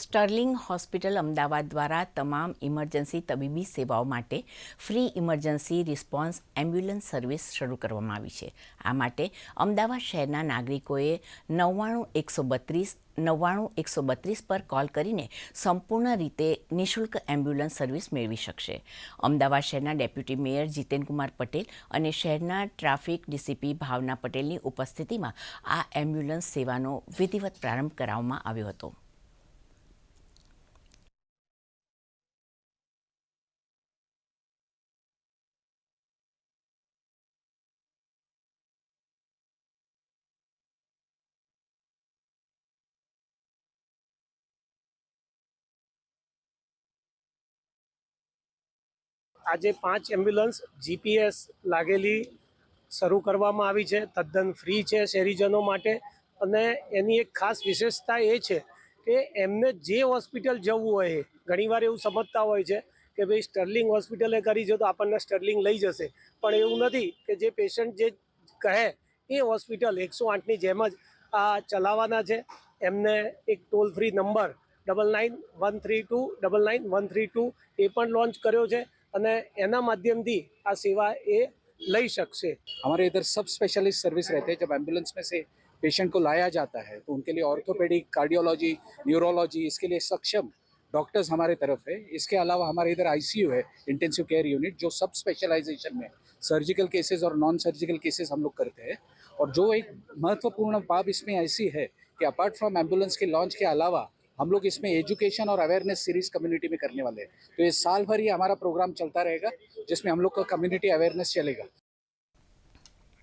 Sterling hospital Ahmedabad દ્વારા તમામ emergency તબીબી સેવાઓ માટે free emergency response ambulance service શરૂ કરવામાં આવી છે. આ માટે અમદાવાદ શહેરના નાગરિકોએ નવ્વાણું એકસો બત્રીસ, નવ્વાણું એકસો બત્રીસ પર કોલ કરીને સંપૂર્ણ રીતે નિઃશુલ્ક એમ્બ્યુલન્સ સર્વિસ મેળવી શકશે. અમદાવાદ શહેરના ડેપ્યુટી મેયર જીતેનકુમાર પટેલ અને શહેરના ટ્રાફિક ડીસીપી ભાવના પટેલની ઉપસ્થિતિમાં આ એમ્બ્યુલન્સ સેવાનો વિધિવત પ્રારંભ કરાવવામાં આવ્યો હતો. આજે પાંચ એમ્બ્યુલન્સ જીપીએસ લાગેલી શરૂ કરવામાં આવી છે. તદ્દન ફ્રી છે શહેરીજનો માટે. અને એની એક ખાસ વિશેષતા એ છે કે એમને જે હોસ્પિટલ જવું હોય, ઘણીવાર એવું સમજતા હોય છે કે ભાઈ સ્ટર્લિંગ હોસ્પિટલે કરી છે તો આપણને સ્ટર્લિંગ લઈ જશે. પણ એવું નથી કે જે પેશન્ટ જે કહે એ હોસ્પિટલ એકસો આઠની જેમ જ આ ચલાવવાના છે. એમને એક toll free number double nine one three two double nine one three two એ પણ લોન્ચ કર્યો છે. અને एना माध्यम दी आ सेवा ए ले सकते हमारे इधर सब स्पेशलिस्ट सर्विस रहते हैं। जब एंबुलेंस में से पेशेंट को लाया जाता है तो उनके लिए ऑर्थोपेडिक कार्डियोलॉजी न्यूरोलॉजी इसके लिए सक्षम डॉक्टर्स हमारे तरफ़ है। इसके अलावा हमारे इधर आईसीयू है इंटेंसिव केयर यूनिट जो सब स्पेशलाइजेशन में सर्जिकल केसेस और नॉन सर्जिकल केसेस हम लोग करते हैं। और जो एक महत्वपूर्ण बाब इसमें ऐसी है कि अपार्ट फ्रॉम एंबुलेंस के लॉन्च के अलावा हम लोग इसमें एजुकेशन और अवेयरनेस सीरीज कम्युनिटी में करने वाले हैं तो ये साल भर ये हमारा प्रोग्राम चलता रहेगा जिसमें हम लोग का कम्युनिटी अवेयरनेस चलेगा